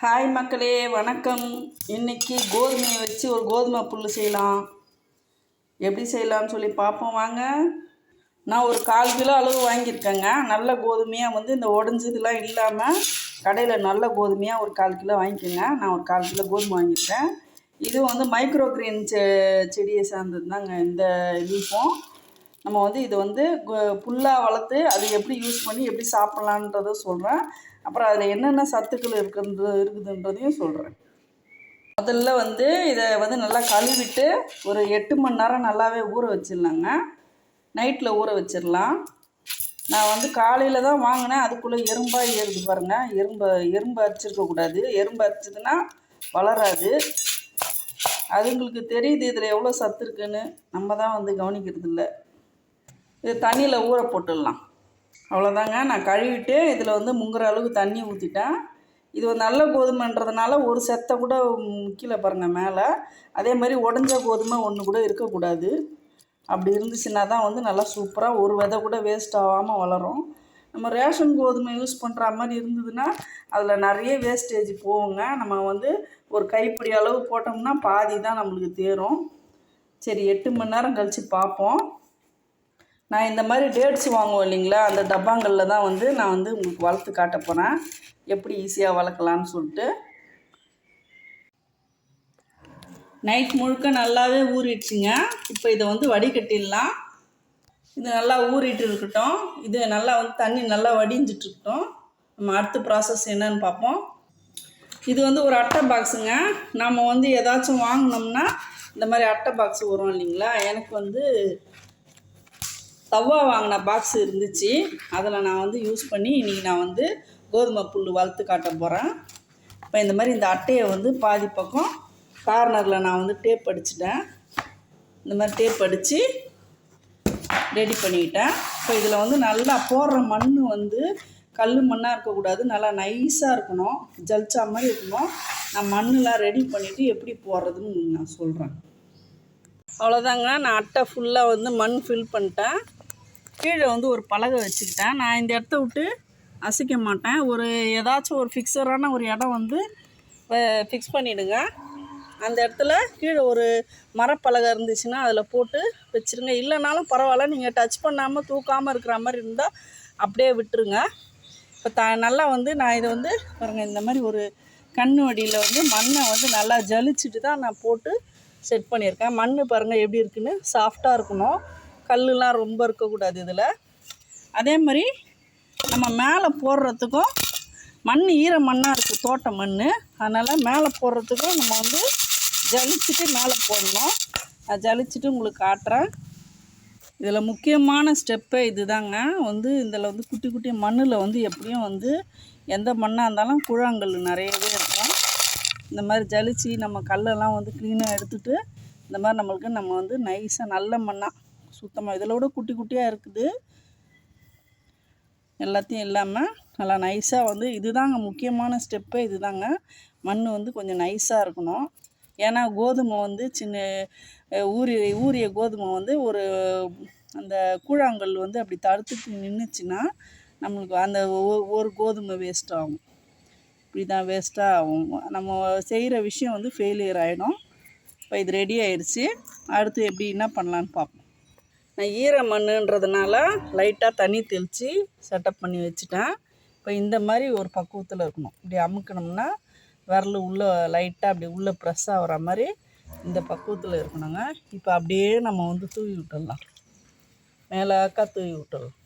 Hi மக்களே வணக்கம். இன்றைக்கி கோதுமையை வச்சு ஒரு கோதுமை புல் செய்யலாம். எப்படி செய்யலாம்னு சொல்லி பார்ப்போம் வாங்க. நான் ஒரு கால் கிலோ அளவு வாங்கியிருக்கேங்க. நல்ல கோதுமையாக வந்து இந்த உடஞ்சதுலாம் இல்லாமல் கடையில் நல்ல கோதுமையாக ஒரு கால் கிலோ வாங்கிக்கோங்க. நான் ஒரு கால் கிலோ கோதுமை வாங்கியிருக்கேன். இது வந்து மைக்ரோ கிரீன் செ செடியை சார்ந்தது தாங்க இந்த லீஃபும் நம்ம வந்து இது வந்து புல்லாக வளர்த்து அது எப்படி யூஸ் பண்ணி எப்படி சாப்பிட்லான்றதை சொல்கிறேன் அப்புறம் அதில் என்னென்ன சத்துக்கள் இருக்குன்றது இருக்குதுன்றதையும் சொல்கிறேன் முதல்ல வந்து இதை வந்து நல்லா கழுவிட்டு ஒரு எட்டு மணி நேரம் நல்லாவே ஊற வச்சிடலாங்க. நைட்டில் ஊற வச்சிடலாம். நான் வந்து காலையில் தான் வாங்கினேன். அதுக்குள்ளே எறும்பாக ஏறுது பாருங்கள் எறும்பு எறும்பு அரிச்சிருக்கக்கூடாது எறும்பு அரிச்சதுன்னா வளராது. அதுங்களுக்கு தெரியுது இதில் எவ்வளோ சத்து இருக்குன்னு. நம்ம தான் வந்து கவனிக்கிறது இல்லை இது தண்ணியில் ஊற போட்டுடலாம். அவ்வளோதாங்க. நான் கழுவிட்டு இதில் வந்து முங்குற அளவுக்கு தண்ணி ஊற்றிட்டேன் இது ஒரு நல்ல கோதுமைன்றதுனால ஒரு செத்தை கூட கீழே பாருங்கள் மேலே. அதே மாதிரி உடஞ்ச கோதுமை ஒன்று கூட இருக்கக்கூடாது. அப்படி இருந்துச்சுன்னா தான் வந்து நல்லா சூப்பராக ஒரு விதை கூட வேஸ்ட் ஆகாமல் வளரும். நம்ம ரேஷன் கோதுமை யூஸ் பண்ணுற மாதிரி இருந்ததுன்னா அதில் நிறைய வேஸ்டேஜ் போகுங்க. நம்ம வந்து ஒரு கைப்பிடி அளவு போட்டோம்னா பாதி தான் நம்மளுக்கு தேரும். சரி எட்டு மணி நேரம் கழித்து பார்ப்போம். நான் இந்த மாதிரி டேட்ஸ் வாங்குவோம் இல்லைங்களா? அந்த டப்பாங்களில் தான் வந்து நான் வந்து உங்களுக்கு வளர்த்து காட்ட போகிறேன் எப்படி ஈஸியாக வளர்க்கலான்னு சொல்லிட்டு. நைட் முழுக்க நல்லாவே ஊறிடுச்சுங்க. இப்போ இதை வந்து வடிகட்டிடலாம். இது நல்லா ஊறிட்டு இருக்கட்டும். இது நல்லா வந்து தண்ணி நல்லா வடிஞ்சிட்டு இருக்கட்டும். நம்ம அடுத்த ப்ராசஸ் என்னன்னு பார்ப்போம். இது வந்து ஒரு அட்டை பாக்ஸுங்க நம்ம வந்து ஏதாச்சும் வாங்கினோம்னா இந்த மாதிரி அட்டை பாக்ஸ் வரும் இல்லைங்களா? எனக்கு வந்து தவா வாங்கின பாக்ஸ் இருந்துச்சு. அதில் நான் வந்து யூஸ் பண்ணி இன்றைக்கி நான் வந்து கோதுமை புல் வளர்த்து காட்ட போகிறேன் இப்போ இந்த மாதிரி இந்த அட்டையை வந்து பாதி பக்கம் கார்னரில் நான் வந்து டேப் அடிச்சிட்டேன். இந்த மாதிரி டேப் அடித்து ரெடி பண்ணிக்கிட்டேன் இப்போ இதில் வந்து நல்லா போடுற மண் வந்து கல் மண்ணாக இருக்கக்கூடாது. நல்லா நைஸாக இருக்கணும். ஜலிச்சா மாதிரி இருக்கணும். நான் மண்ணெலாம் ரெடி பண்ணிவிட்டு எப்படி போடுறதுன்னு நான் சொல்கிறேன் அவ்வளோதாங்க நான் அட்டை ஃபுல்லாக வந்து மண் ஃபில் பண்ணிட்டேன். கீழே வந்து ஒரு பலகை வச்சுக்கிட்டேன். நான் இந்த இடத்த விட்டு அசைக்க மாட்டேன். ஒரு ஏதாச்சும் ஒரு ஃபிக்ஸரான ஒரு இடம் வந்து ஃபிக்ஸ் பண்ணிவிடுங்க அந்த இடத்துல கீழே ஒரு மரப்பலகை இருந்துச்சுன்னா அதில் போட்டு வச்சுருங்க. இல்லைனாலும் பரவாயில்ல நீங்கள் டச் பண்ணாமல் தூக்காமல் இருக்கிற மாதிரி இருந்தால் அப்படியே விட்டுருங்க. இப்போ த நல்லா வந்து நான் இதை வந்து பாருங்கள் இந்த மாதிரி ஒரு கண்ணு வடியில் வந்து மண்ணை வந்து நல்லா ஜலிச்சுட்டு தான் நான் போட்டு செட் பண்ணியிருக்கேன். மண் பாருங்கள் எப்படி இருக்குன்னு சாஃப்டாக இருக்கணும். கல்லுலாம் ரொம்ப இருக்கக்கூடாது இதில். அதே மாதிரி நம்ம மேலே போடுறதுக்கும் மண் ஈர மண்ணாக இருக்குது தோட்ட மண். அதனால் மேலே போடுறதுக்கும் நம்ம வந்து ஜலிச்சுட்டு மேலே போடணும். நான் ஜலிச்சுட்டு உங்களுக்கு காட்டுறேன். இதில் முக்கியமான ஸ்டெப்பே இது தாங்க வந்து இதில் வந்து குட்டி குட்டி மண்ணில் வந்து எப்படியும் வந்து எந்த மண்ணாக இருந்தாலும் கூழாங்கல் நிறையவே இருக்கும். இந்த மாதிரி ஜலிச்சு நம்ம கல்லெல்லாம் வந்து க்ளீனாக எடுத்துகிட்டு இந்த மாதிரி நம்மளுக்கு நம்ம வந்து நைஸாக நல்ல மண்ணாக சுத்தமாக இதில் விட குட்டி குட்டியாக இருக்குது. எல்லாத்தையும் இல்லாமல் நல்லா நைஸாக வந்து இதுதாங்க முக்கியமான ஸ்டெப்பே இதுதாங்க. மண் வந்து கொஞ்சம் நைஸாக இருக்கணும். ஏன்னா கோதுமை வந்து சின்ன ஊறிய ஊறிய கோதுமை வந்து ஒரு அந்த கூழாங்கல் வந்து அப்படி தடுத்துட்டு நின்றுச்சுன்னா நம்மளுக்கு அந்த ஒரு கோதுமை வேஸ்ட் ஆகும். இப்படி தான் வேஸ்ட்டாக ஆகும். நம்ம செய்கிற விஷயம் வந்து ஃபெயிலியர் ஆகிடும் இப்போ இது ரெடி ஆயிடுச்சு. அடுத்து எப்படி என்ன பண்ணலான்னு பார்ப்போம் நான் ஈர மண்ணுன்றதுனால லைட்டாக தண்ணி தெளித்து செட்டப் பண்ணி வச்சுட்டேன். இப்போ இந்த மாதிரி ஒரு பக்குவத்தில் இருக்கணும். இப்படி அமுக்கணும்னா விரல் உள்ளே லைட்டாக அப்படி உள்ளே ப்ரெஸ் ஆகிற மாதிரி இந்த பக்குவத்தில் இருக்கணுங்க. இப்போ அப்படியே நம்ம வந்து தூவி விட்டுடலாம். மேலாக்கா தூவி விட்டுடலாம்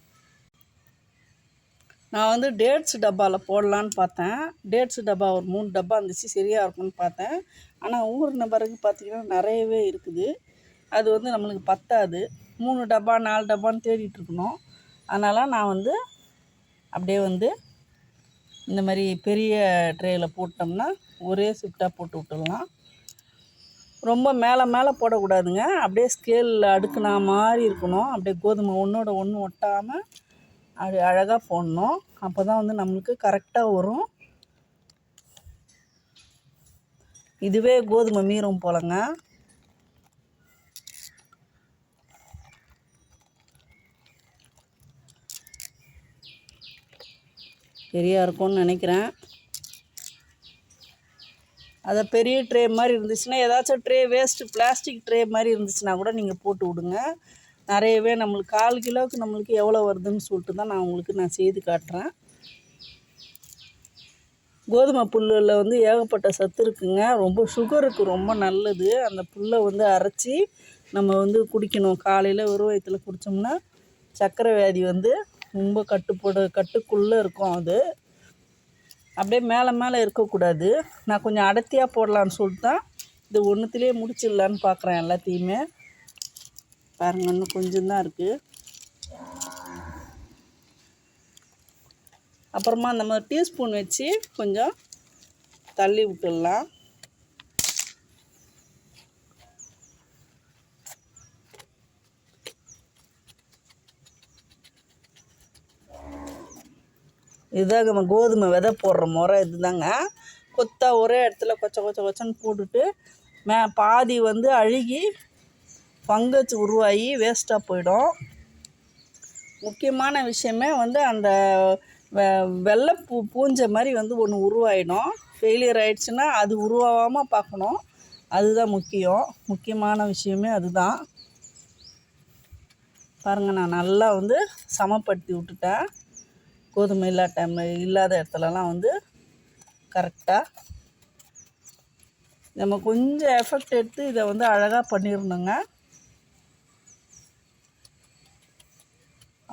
நான் வந்து டேட்ஸ் டப்பாவில் போடலான்னு பார்த்தேன். டேட்ஸ் டப்பா ஒரு மூணு டப்பா இருந்துச்சு சரியாக இருக்கும்னு பார்த்தேன். ஆனால் ஊறின பிறகு பார்த்திங்கன்னா நிறையவே இருக்குது. அது வந்து நம்மளுக்கு பத்தாது. மூணு டப்பா நாலு டப்பான்னு தேடிட்டு இருக்கணும் அதனால் நான் வந்து அப்படியே வந்து இந்த மாதிரி பெரிய ட்ரேயில் போட்டோம்னா ஒரே ஷிஃப்டாக போட்டு விட்டுடலாம். ரொம்ப மேலே மேலே போடக்கூடாதுங்க. அப்படியே ஸ்கேலில் அடுக்குனா மாதிரி இருக்கணும். அப்படியே கோதுமை ஒன்றோட ஒன்று ஒட்டாமல் அது அழகாக போடணும். அப்போ தான் வந்து நம்மளுக்கு கரெக்டாக வரும். இதுவே கோதுமை மீறும் போலங்க. சரியாக இருக்கும்னு நினைக்கிறேன். அதை பெரிய ட்ரே மாதிரி இருந்துச்சுன்னா ஏதாச்சும் ட்ரே வேஸ்ட்டு பிளாஸ்டிக் ட்ரே மாதிரி இருந்துச்சுன்னா கூட நீங்கள் போட்டு விடுங்க. நிறையவே நம்மளுக்கு கால் கிலோவுக்கு நம்மளுக்கு எவ்வளோ வருதுன்னு சொல்லிட்டு தான் நான் உங்களுக்கு நான் செய்து காட்டுறேன். கோதுமை புல்லில் வந்து ஏகப்பட்ட சத்து இருக்குங்க. ரொம்ப சுகருக்கு ரொம்ப நல்லது. அந்த புல்லை வந்து அரைச்சி நம்ம வந்து குடிக்கணும். காலையில் வெறும் வயிற்றுல குடித்தோம்னா சர்க்கரை வியாதி வந்து ரொம்ப கட்டுப்பட கட்டுக்குள்ளே இருக்கும் அது. அப்படியே மேலே மேலே இருக்கக்கூடாது. நான் கொஞ்சம் அடர்த்தியாக போடலான்னு சொல்லிட்டு தான் இது ஒன்றுத்துலேயே முடிச்சிடலான்னு பார்க்குறேன் எல்லாத்தையுமே. பாருங்க இன்னும் கொஞ்சம் தான் இருக்குது அப்புறமா நம்ம டீஸ்பூன் வச்சு கொஞ்சம் தள்ளி விட்டுடலாம். இதுதாங்க நம்ம கோதுமை விதை போடுற முறை இதுதாங்க. கொத்தா ஒரே இடத்துல கொச்ச கொச்ச கொச்சன்னு போட்டுட்டு மே பாதி வந்து அழுகி பங்கச்சு உருவாகி வேஸ்ட்டாக போயிடும். முக்கியமான விஷயமே வந்து அந்த வெ வெள்ளை பூ பூஞ்சை மாதிரி வந்து ஒன்று உருவாயிடும். ஃபெயிலியர் ஆயிடுச்சுன்னா அது உருவாகாமல் பார்க்கணும். அதுதான் முக்கியம். முக்கியமான விஷயமே அதுதான். பாருங்கள் நான் நல்லா வந்து சமப்படுத்தி விட்டுட்டேன். கோதுமை இல்லா டைம் இல்லாத இடத்துலலாம் வந்து கரெக்டாக நம்ம கொஞ்சம் எஃபெக்ட் எடுத்து இதை வந்து அழகாக பண்ணிடணுங்க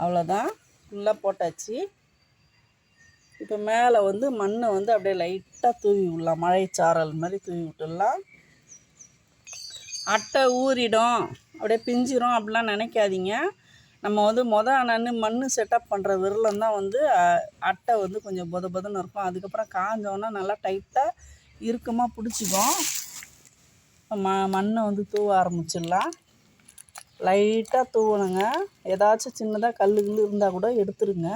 அவ்வளோதான் ஃபுல்லாக போட்டாச்சு. இப்போ மேலே வந்து மண்ணை வந்து அப்படியே லைட்டாக தூவி விடலாம். மழைச்சாரல் மாதிரி தூவி விட்டுடலாம். அட்டை ஊறிடும். அப்படியே பிஞ்சிரும் அப்படிலாம் நினைக்காதீங்க. நம்ம வந்து மொதல் நன்னு மண் செட்டப் பண்ணுற விரலம் தான் வந்து அட்டை வந்து கொஞ்சம் பொத பொதன்னு இருக்கும். அதுக்கப்புறம் காஞ்சோன்னா நல்லா டைட்டாக இறுக்கமாக பிடிச்சிக்கும். ம மண்ணை வந்து தூவ ஆரம்பிச்சிடலாம். லைட்டாக தூவணுங்க. ஏதாச்சும் சின்னதாக கல் கில் இருந்தால் கூட எடுத்துருங்க.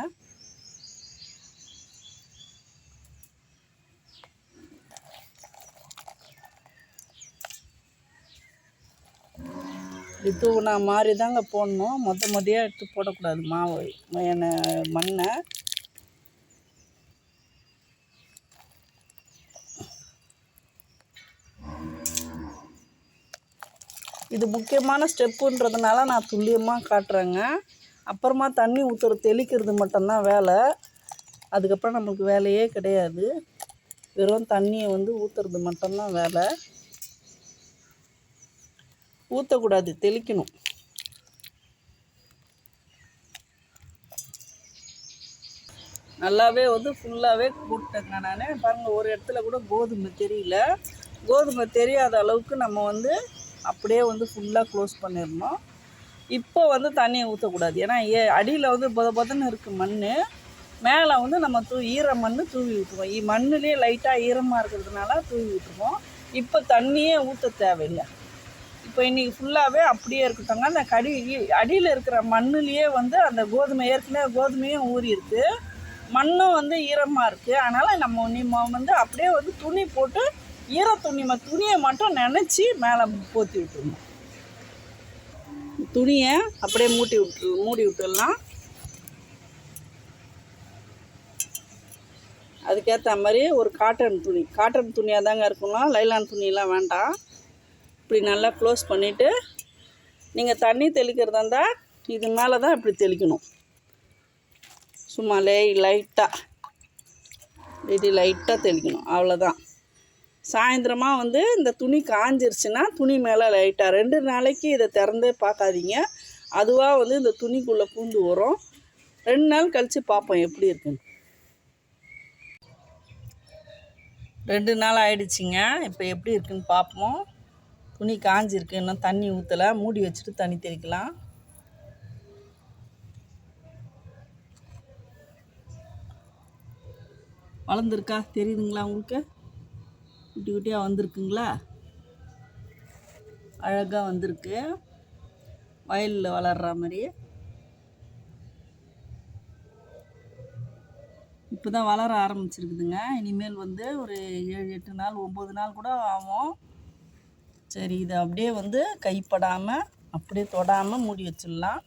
இப்படி தூவுனா மாதிரி தாங்க போடணும். மொத்த மொதையாக எடுத்து போடக்கூடாது. மாவு என்னை மண்ணை. இது முக்கியமான ஸ்டெப்புன்றதுனால நான் துல்லியமாக காட்டுறேங்க. அப்புறமா தண்ணி ஊற்றுற தெளிக்கிறது மட்டும்தான் வேலை. அதுக்கப்புறம் நமக்கு வேலையே கிடையாது. வெறும் தண்ணியை வந்து ஊற்றுறது மட்டும்தான் வேலை. ஊற்றக்கூடாது தெளிக்கணும். நல்லாவே வந்து ஃபுல்லாகவே போட்டேங்க நான். பாருங்கள் ஒரு இடத்துல கூட கோதுமை தெரியல. கோதுமை தெரியாத அளவுக்கு நம்ம வந்து அப்படியே வந்து ஃபுல்லாக க்ளோஸ் பண்ணிடணும். இப்போ வந்து தண்ணியை ஊற்றக்கூடாது ஏன்னா ஏ அடியில் வந்து பொத பொதன்னு இருக்குது மண் மேலே வந்து நம்ம தூ ஈர மண் தூவி விட்டுருவோம் இ மண்ணுலேயே லைட்டாக ஈரமாக இருக்கிறதுனால தூவி விட்டுருவோம் இப்போ தண்ணியே ஊற்ற தேவையில்லை. இப்போ இன்றைக்கி ஃபுல்லாகவே அப்படியே இருக்கட்டும்ங்க அந்த கடி அடியில் இருக்கிற மண்ணுலேயே வந்து அந்த கோதுமை ஏற்கனவே கோதுமையும் ஊறிருக்கு மண்ணும் வந்து ஈரமாக இருக்குது அதனால் நம்ம நம்ம வந்து அப்படியே வந்து துணி போட்டு ஈர துணி ம துணியை மட்டும் நினச்சி மேலே போத்தி விட்டுருணும் துணியை அப்படியே மூட்டி விட்டு மூடி விட்டுடலாம். அதுக்கேற்ற மாதிரி ஒரு காட்டன் துணி. காட்டன் துணியாக தாங்க இருக்கணும். லைலான் துணியெல்லாம் வேண்டாம். இப்படி நல்லா க்ளோஸ் பண்ணிவிட்டு நீங்கள் தண்ணி தெளிக்கிறதா இருந்தால் இது மேலே தான் இப்படி தெளிக்கணும். சும்மா லே லைட்டாக இது லைட்டாக தெளிக்கணும். அவ்வளோதான் சாயந்தரமாக வந்து இந்த துணி காஞ்சிருச்சுன்னா துணி மேலே லைட்டாக ரெண்டு நாளைக்கு இதை திறந்தே பார்க்காதீங்க. அதுவாக வந்து இந்த துணிக்குள்ளே பூந்து வரும். ரெண்டு நாள் கழித்து பார்ப்போம் எப்படி இருக்குன்னு. ரெண்டு நாள் ஆயிடுச்சுங்க. இப்போ எப்படி இருக்குன்னு பார்ப்போம். துணி காஞ்சிருக்கு இன்னும் தண்ணி ஊற்றலை மூடி வச்சுட்டு தண்ணி தெளிக்கலாம். வளர்ந்துருக்கா? தெரியுதுங்களா உங்களுக்கு? குட்டி குட்டியாக வந்திருக்குங்களா? அழகாக வந்திருக்கு. வயலில் வளர்கிற மாதிரி. இப்போ தான் வளர ஆரம்பிச்சிருக்குதுங்க. இனிமேல் வந்து ஒரு ஏழு எட்டு நாள் ஒம்பது நாள் கூட ஆகும். சரி இதை அப்படியே வந்து கைப்படாமல் அப்படியே தொடாமல் மூடி வச்சிடலாம்.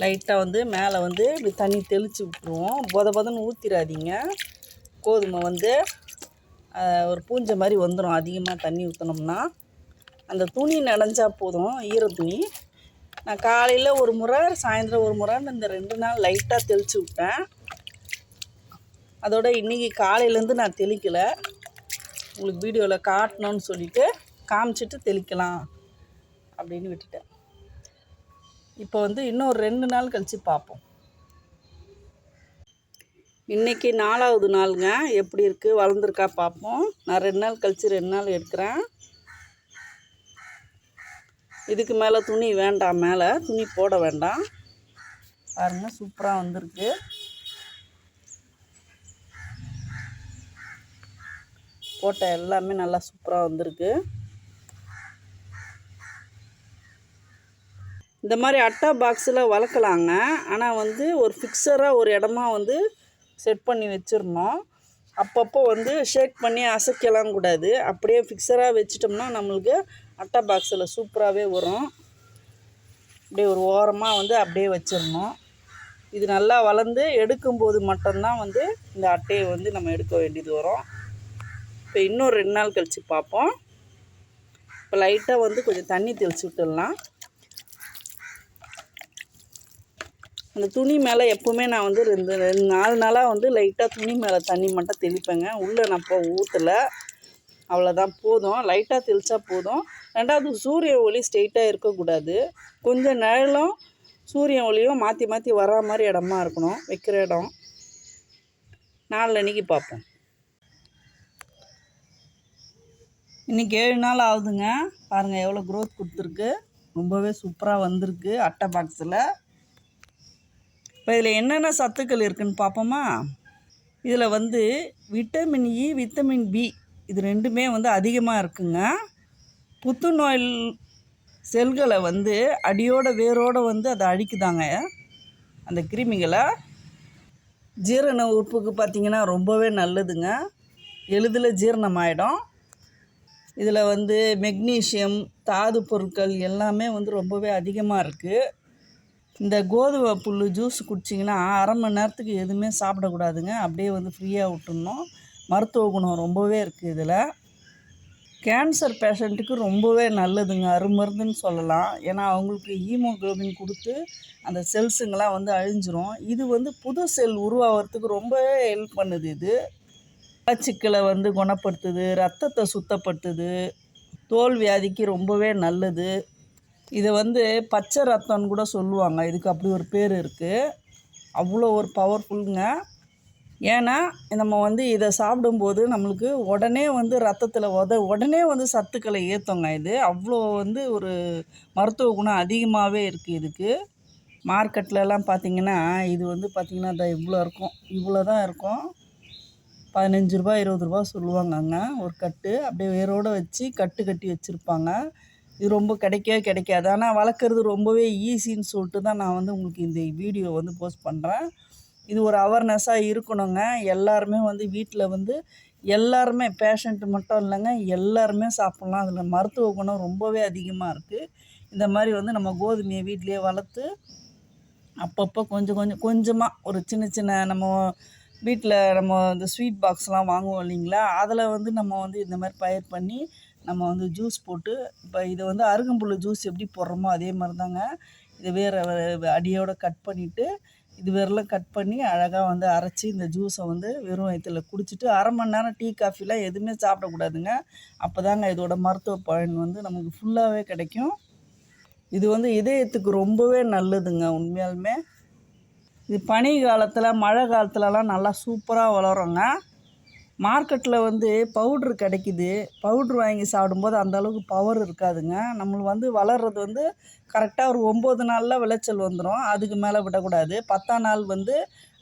லைட்டாக வந்து மேலே வந்து இப்படி தண்ணி தெளித்து விட்ருவோம் பொத பொதன்னு ஊற்றிடாதீங்க கோதுமை வந்து ஒரு பூஞ்சை மாதிரி வந்துடும் அதிகமாக தண்ணி ஊற்றினோம்னா அந்த துணி நனைஞ்சா போதும் ஈர துணி. நான் காலையில் ஒரு முறை சாயந்தரம் ஒரு முறைன்னு இந்த ரெண்டு நாள் லைட்டாக தெளித்து விட்டேன். அதோட இன்றைக்கி காலையிலேருந்து நான் தெளிக்கலை. உங்களுக்கு வீடியோவில் காட்டணும்னு சொல்லிட்டு காமிச்சிட்டு தெளிக்கலாம் அப்படின்னு விட்டுட்டேன். இப்போ வந்து இன்னும் ஒரு ரெண்டு நாள் கழித்து பார்ப்போம். இன்றைக்கி நாலாவது நாளுங்க. எப்படி இருக்குது வளர்ந்துருக்கா பார்ப்போம். நான் ரெண்டு நாள் கழித்து ரெண்டு நாள் எடுக்கிறேன். இதுக்கு மேலே துணி வேண்டாம் மேலே. துணி போட வேண்டாம். பாருங்கள் சூப்பராக வந்திருக்கு. போட்ட எல்லாமே நல்லா சூப்பராக வந்திருக்கு. இந்த மாதிரி அட்டா பாக்ஸில் வளர்க்கலாங்க. ஆனால் வந்து ஒரு ஃபிக்ஸராக ஒரு இடமா வந்து செட் பண்ணி வச்சிடணும். அப்பப்போ வந்து ஷேக் பண்ணி அசைக்கலாம் கூடாது. அப்படியே ஃபிக்ஸராக வச்சிட்டோம்னா நம்மளுக்கு அட்டா பாக்ஸில் சூப்பராகவே வரும். அப்படியே ஒரு ஓரமாக வந்து அப்படியே வச்சிடணும். இது நல்லா வளர்ந்து எடுக்கும்போது மட்டும்தான் வந்து இந்த அட்டையை வந்து நம்ம எடுக்க வேண்டியது வரும். இப்போ இன்னும் ரெண்டு நாள் கழித்து பார்ப்போம். இப்போ லைட்டாக வந்து கொஞ்சம் தண்ணி தெளித்து விட்டுடலாம். அந்த துணி மேலே எப்போவுமே நான் வந்து ரெண்டு ரெண்டு நாலு நாளாக வந்து லைட்டாக துணி மேலே தண்ணி மட்டும் தெளிப்பேங்க. உள்ளே நான் இப்போ ஊற்றலை அவ்வளோதான் போதும். லைட்டாக தெளித்தா போதும். ரெண்டாவது சூரிய ஒளி ஸ்ட்ரெயிட்டாக இருக்கக்கூடாது. கொஞ்சம் நிழலும் சூரிய ஒளியும் மாற்றி மாற்றி வரா மாதிரி இடமா இருக்கணும். வைக்கிற இடம். நாளில் பார்ப்போம். இன்றைக்கி ஏழு நாள் ஆகுதுங்க. பாருங்கள் எவ்வளோ க்ரோத் கொடுத்துருக்கு. ரொம்பவே சூப்பராக வந்திருக்கு அட்டை பாக்ஸில் இப்போ இதில் என்னென்ன சத்துக்கள் இருக்குதுன்னு பார்ப்போமா இதில் வந்து விட்டமின் இ விட்டமின் பி இது ரெண்டுமே வந்து அதிகமாக இருக்குங்க. புத்துநோய் செல்களை வந்து அடியோட வேரோடு வந்து அதை அழிக்குதாங்க. அந்த கிருமிகளை ஜீரண உறுப்புக்கு பார்த்திங்கன்னா ரொம்பவே நல்லதுங்க. எளிதில் ஜீரணமாயிடும். இதில் வந்து மெக்னீஷியம் தாது பொருட்கள் எல்லாமே வந்து ரொம்பவே அதிகமாக இருக்குது இந்த கோதுமை புல் ஜூஸ் குடிச்சிங்கன்னா அரை மணி நேரத்துக்கு எதுவுமே சாப்பிடக்கூடாதுங்க. அப்படியே வந்து ஃப்ரீயாக விட்டுடணும் மருத்துவ குணம் ரொம்பவே இருக்குது இதில். கேன்சர் பேஷண்ட்டுக்கு ரொம்பவே நல்லதுங்க. அருமருந்துன்னு சொல்லலாம். ஏன்னா அவங்களுக்கு ஹீமோக்ளோபின் கொடுத்து அந்த செல்ஸுங்கெல்லாம் வந்து அழிஞ்சிரும். இது வந்து புது செல் உருவாகிறதுக்கு ரொம்பவே ஹெல்ப் பண்ணுது இது. மலச்சிக்கலை வந்து குணப்படுத்துது ரத்தத்தை சுத்தப்படுத்துது தோல் வியாதிக்கு ரொம்பவே நல்லது. இதை வந்து பச்சை ரத்தம்னு கூட சொல்லுவாங்க. இதுக்கு அப்படி ஒரு பேர் இருக்குது அவ்வளோ ஒரு பவர்ஃபுல்லுங்க ஏன்னா நம்ம வந்து இதை சாப்பிடும்போது நம்மளுக்கு உடனே வந்து ரத்தத்தில் உத உடனே வந்து சத்துக்களை ஏற்றுங்க இது அவ்வளோ வந்து ஒரு மருத்துவ குணம் அதிகமாகவே இருக்குது இதுக்கு. மார்க்கெட்லலாம் பார்த்திங்கன்னா இது வந்து பார்த்திங்கன்னா இந்த இவ்வளோ இருக்கும் இவ்வளோ தான் இருக்கும். பதினஞ்சு ரூபா இருபது ரூபா சொல்லுவாங்கங்க. ஒரு கட்டு அப்படியே வேரோடு வச்சு கட்டு கட்டி வச்சுருப்பாங்க. இது ரொம்ப கிடைக்கவே கிடைக்காது. ஆனால் வளர்க்குறது ரொம்பவே ஈஸின்னு சொல்லிட்டு தான் நான் வந்து உங்களுக்கு இந்த வீடியோ வந்து போஸ்ட் பண்ணுறேன் இது ஒரு அவேர்னஸாக இருக்கணுங்க. எல்லாருமே வந்து வீட்டில் வந்து எல்லாருமே பேஷண்ட்டு மட்டும் இல்லைங்க. எல்லாருமே சாப்பிட்லாம். அதில் மருத்துவ குணம் ரொம்பவே அதிகமாக இருக்குது இந்த மாதிரி வந்து நம்ம கோதுமையை வீட்டிலேயே வளர்த்து அப்பப்போ கொஞ்சம் கொஞ்சம் கொஞ்சமாக ஒரு சின்ன சின்ன நம்ம வீட்டில் நம்ம இந்த ஸ்வீட் பாக்ஸ்லாம் வாங்குவோம் இல்லைங்களா? அதில் வந்து நம்ம வந்து இந்த மாதிரி பயிர் பண்ணி நம்ம வந்து ஜூஸ் போட்டு இப்போ இதை வந்து அருகம்புல் ஜூஸ் எப்படி போடுறோமோ அதே மாதிரி தாங்க இது வேறு அடியோடு கட் பண்ணிவிட்டு இது வேறெல்லாம் கட் பண்ணி அழகாக வந்து அரைச்சி இந்த ஜூஸை வந்து வெறும் வயிற்றுல குடிச்சிட்டு அரை மணி நேரம் டீ காஃபிலாம் எதுவுமே சாப்பிடக்கூடாதுங்க. அப்போ தாங்க இதோட மருத்துவ பயன் வந்து நமக்கு ஃபுல்லாகவே கிடைக்கும். இது வந்து இதயத்துக்கு ரொம்பவே நல்லதுங்க உண்மையாலுமே. இது பனி காலத்தில் மழை காலத்துலலாம் நல்லா சூப்பராக வளருங்க. மார்க்கெட்டில் வந்து பவுட்ரு கிடைக்குது. பவுட்ரு வாங்கி சாப்பிடும்போது அந்த அளவுக்கு பவர் இருக்காதுங்க. நம்மளுக்கு வந்து வளர்றது வந்து கரெக்டாக ஒரு ஒம்பது நாளில் விளைச்சல் வந்துடும் அதுக்கு மேலே விடக்கூடாது. பத்தாம் நாள் வந்து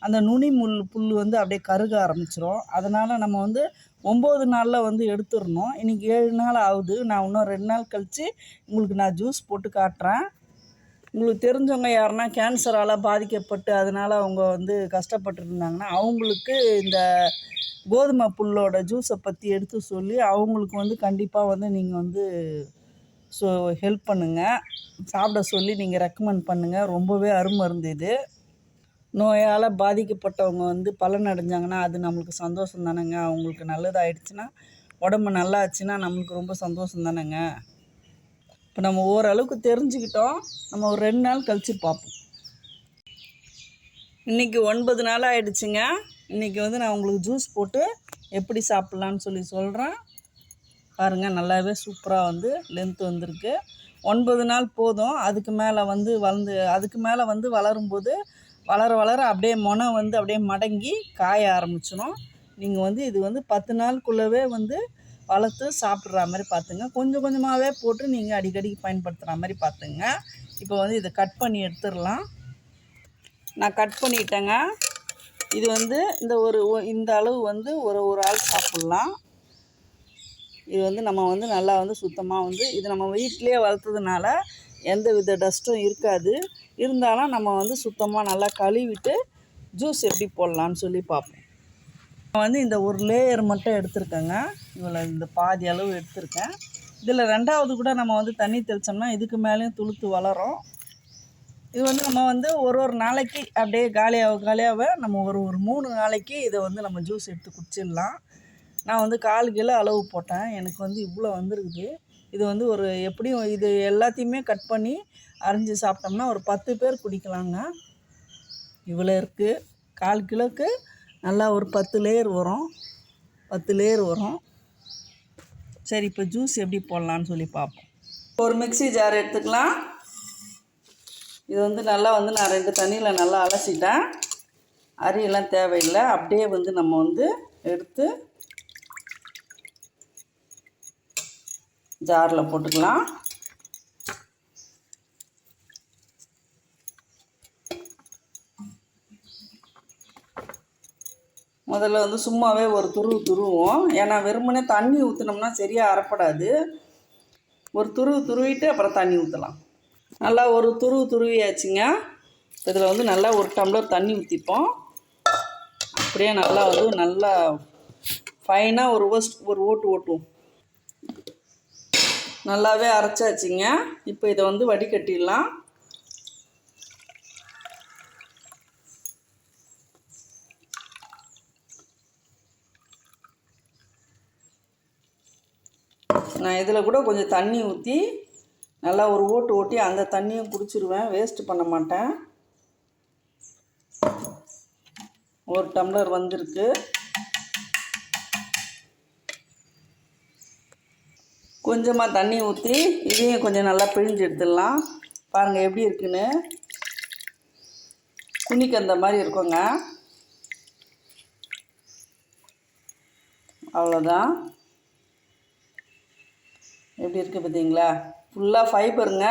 அந்த நுனி முள் புல் வந்து அப்படியே கருக ஆரம்பிச்சிரும். அதனால் நம்ம வந்து ஒம்பது நாளில் வந்து எடுத்துடணும் இன்றைக்கி ஏழு நாள் ஆகுது. நான் இன்னும் ரெண்டு நாள் கழித்து உங்களுக்கு நான் ஜூஸ் போட்டு காட்டுறேன். உங்களுக்கு தெரிஞ்சவங்க யாருன்னா கேன்சரால் பாதிக்கப்பட்டு அதனால் அவங்க வந்து கஷ்டப்பட்டுருந்தாங்கன்னா அவங்களுக்கு இந்த கோதுமை புல்லோட ஜூஸை பற்றி எடுத்து சொல்லி அவங்களுக்கு வந்து கண்டிப்பாக வந்து நீங்கள் வந்து ஸோ ஹெல்ப் பண்ணுங்கள் சாப்பிட சொல்லி நீங்கள் ரெக்கமெண்ட் பண்ணுங்கள் ரொம்பவே அருமருந்து இது நோயால் பாதிக்கப்பட்டவங்க வந்து பலன் அடைஞ்சாங்கன்னா அது நம்மளுக்கு சந்தோஷம் தானேங்க. அவங்களுக்கு நல்லதாகிடுச்சுன்னா உடம்பு நல்லா ஆச்சுன்னா நம்மளுக்கு ரொம்ப சந்தோஷம் தானேங்க. இப்போ நம்ம ஓரளவுக்கு தெரிஞ்சுக்கிட்டோம் நம்ம ஒரு ரெண்டு நாள் கழித்து பார்ப்போம். இன்றைக்கி ஒன்பது நாள் ஆகிடுச்சிங்க இன்றைக்கி வந்து நான் உங்களுக்கு ஜூஸ் போட்டு எப்படி சாப்பிட்லான்னு சொல்லி சொல்கிறேன் பாருங்கள் நல்லாவே சூப்பராக வந்து லென்த் வந்திருக்கு. ஒன்பது நாள் போதும். அதுக்கு மேலே வந்து வளர்ந்து அதுக்கு மேலே வந்து வளரும்போது வளர வளர அப்படியே மொனை வந்து அப்படியே மடங்கி காய ஆரம்பிச்சிடும் நீங்கள் வந்து இது வந்து பத்து நாளுக்குள்ளவே வந்து வளர்த்து சாப்பிட்ற மாதிரி பார்த்துங்க. கொஞ்சம் கொஞ்சமாகவே போட்டு நீங்கள் அடிக்கடி பயன்படுத்துகிற மாதிரி பார்த்துங்க. இப்போ வந்து இதை கட் பண்ணி எடுத்துடலாம். நான் கட் பண்ணிட்டேங்க. இது வந்து இந்த ஒரு ஒ- இந்த அளவு வந்து ஒரு ஒரு ஆள் சாப்பிட்லாம். இது வந்து நம்ம வந்து நல்லா வந்து சுத்தமாக வந்து இது நம்ம வீட்டிலேயே வளர்த்ததுனால எந்த வித டஸ்ட்டும் இருக்காது. இருந்தாலும் நம்ம வந்து சுத்தமாக நல்லா கழுவிட்டு ஜூஸ் எப்படி போடலான்னு சொல்லி பார்ப்போம். நான் வந்து இந்த ஒரு லேயர் மட்டும் எடுத்திருக்கேங்க. இவ்வளோ இந்த பாதி அளவு எடுத்திருக்கேன். இதில் ரெண்டாவது கூட நம்ம வந்து தண்ணி தெளித்தோம்னா இதுக்கு மேலேயும் துளுத்து வளரும். இது வந்து நம்ம வந்து ஒரு ஒரு நாளைக்கு அப்படியே காலியாக காலியாக நம்ம ஒரு ஒரு மூணு நாளைக்கு இதை வந்து நம்ம ஜூஸ் எடுத்து குடிச்சிடலாம். நான் வந்து கால் கிலோ அளவு போட்டேன். எனக்கு வந்து இவ்வளோ வந்திருக்குது. இது வந்து ஒரு எப்படியும் இது எல்லாத்தையுமே கட் பண்ணி அரிஞ்சு சாப்பிட்டோம்னா ஒரு பத்து பேர் குடிக்கலாங்க. இவ்வளோ இருக்குது கால் கிலோக்கு நல்லா ஒரு பத்து லேயர் வரும். பத்து லேயர் வரும். சரி இப்போ ஜூஸ் எப்படி போடலான்னு சொல்லி பார்ப்போம். ஒரு மிக்ஸி ஜார் எடுத்துக்கலாம். இது வந்து நல்லா வந்து நான் ரெண்டு தண்ணியில் நல்லா அலசிட்டேன். அரியெல்லாம் தேவையில்லை. அப்படியே வந்து நம்ம வந்து எடுத்து ஜாரில் போட்டுக்கலாம். முதல்ல வந்து சும்மாவே ஒரு துருவு துருவோம் ஏன்னா வெறுமனே தண்ணி ஊற்றினோம்னா சரியாக அறப்படாது. ஒரு துருவு துருவிட்டு அப்புறம் தண்ணி ஊற்றலாம் நல்லா ஒரு துருவு துருவியாச்சுங்க. இதில் வந்து நல்லா ஒரு டம்ளர் தண்ணி ஊற்றிப்போம் அப்படியே நல்லா வந்து நல்லா ஃபைனாக ஒரு ஓஸ்ட் ஒரு ஓட்டு ஓட்டுவோம். நல்லாவே அரைச்சாச்சுங்க. இப்போ இதை வந்து வடிகட்டிடலாம். இதில் கூட கொஞ்சம் தண்ணி ஊற்றி நல்லா ஒரு ஓட்டு ஓட்டி அந்த தண்ணியும் குடிச்சிருவேன். வேஸ்ட்டு பண்ண மாட்டேன். ஒரு டம்ளர் வந்திருக்கு. கொஞ்சமாக தண்ணி ஊற்றி இதையும் கொஞ்சம் நல்லா பிழிஞ்சு எடுத்துடலாம். பாருங்கள் எப்படி இருக்குன்னு. குனிக்கந்த மாதிரி இருக்குங்க. அவ்வளோதான். எப்படி இருக்குது பார்த்தீங்களா? ஃபுல்லாக ஃபைபருங்க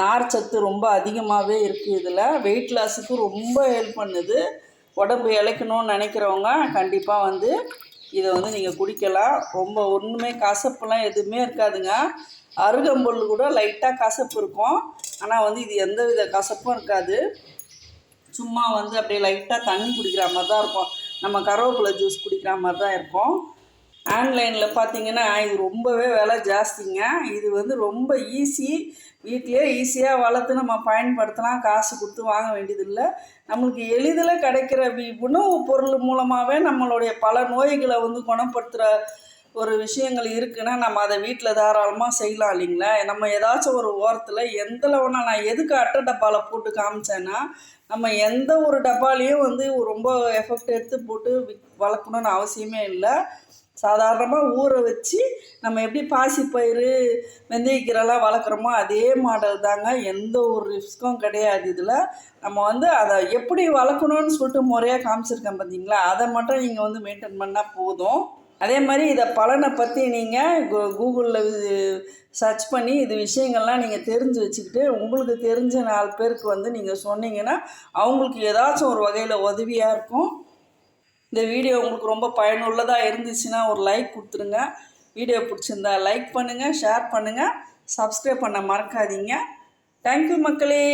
நார் சத்து ரொம்ப அதிகமாகவே இருக்குது இதில். வெயிட் லாஸுக்கு ரொம்ப ஹெல்ப் பண்ணுது. உடம்பு இழைக்கணும்னு நினைக்கிறவங்க கண்டிப்பாக வந்து இதை வந்து நீங்கள் குடிக்கலாம். ரொம்ப ஒன்றுமே கசப்புலாம் எதுவுமே இருக்காதுங்க. அருகம்புல் கூட லைட்டாக கசப்பு இருக்கும். ஆனால் வந்து இது எந்த வித கசப்பும் இருக்காது. சும்மா வந்து அப்படியே லைட்டாக தண்ணி குடிக்கிற மாதிரி தான் இருக்கும். நம்ம கருவேப்பிலை ஜூஸ் குடிக்கிற மாதிரி தான் இருக்கும். ஆன்லைனில் பார்த்தீங்கன்னா இது ரொம்பவே விலை ஜாஸ்திங்க. இது வந்து ரொம்ப ஈஸி. வீட்டிலே ஈஸியாக வளர்த்து நம்ம பயன்படுத்தலாம். காசு கொடுத்து வாங்க வேண்டியதில்லை. நம்மளுக்கு எளிதில் கிடைக்கிற உணவு பொருள் மூலமாகவே நம்மளுடைய பல நோய்களை வந்து குணப்படுத்துகிற ஒரு விஷயங்கள் இருக்குன்னா நம்ம அதை வீட்டில் தாராளமாக செய்யலாம் இல்லைங்களா? நம்ம ஏதாச்சும் ஒரு ஓரத்தில் எந்த லெவனா நான் எதுக்கு அட்டை டப்பாவில் போட்டு காமிச்சேன்னா நம்ம எந்த ஒரு டப்பாலையும் வந்து ரொம்ப எஃபெக்ட் எடுத்து போட்டு விக்- வளர்க்கணும்னு அவசியமே இல்லை. சாதாரணமாக ஊற வச்சு நம்ம எப்படி பாசிப்பயிறு வெந்தயக்கீரைலாம் வளர்க்குறோமோ அதே மாடல் தாங்க. எந்த ஒரு ரிஸ்க்கும் கிடையாது இதில். நம்ம வந்து அதை எப்படி வளர்க்கணும்னு சொல்லிட்டு முறையாக காமிச்சிருக்கேன் பார்த்தீங்களா அதை மட்டும் நீங்கள் வந்து மெயின்டைன் பண்ணால் போதும். அதே மாதிரி இதை பலனை பற்றி நீங்கள் கூகுளில் சர்ச் பண்ணி இது விஷயங்கள்லாம் நீங்கள் தெரிஞ்சு வச்சுக்கிட்டு உங்களுக்கு தெரிஞ்ச நாலு பேருக்கு வந்து நீங்கள் சொன்னீங்கன்னா அவங்களுக்கு ஏதாச்சும் ஒரு வகையில் உதவியாக இருக்கும். இந்த வீடியோ உங்களுக்கு ரொம்ப பயனுள்ளதாக இருந்துச்சுன்னா ஒரு லைக் கொடுத்துருங்க. வீடியோ பிடிச்சிருந்தா லைக் பண்ணுங்கள் ஷேர் பண்ணுங்கள் சப்ஸ்கிரைப் பண்ண மறக்காதீங்க. தேங்க்யூ மக்களே.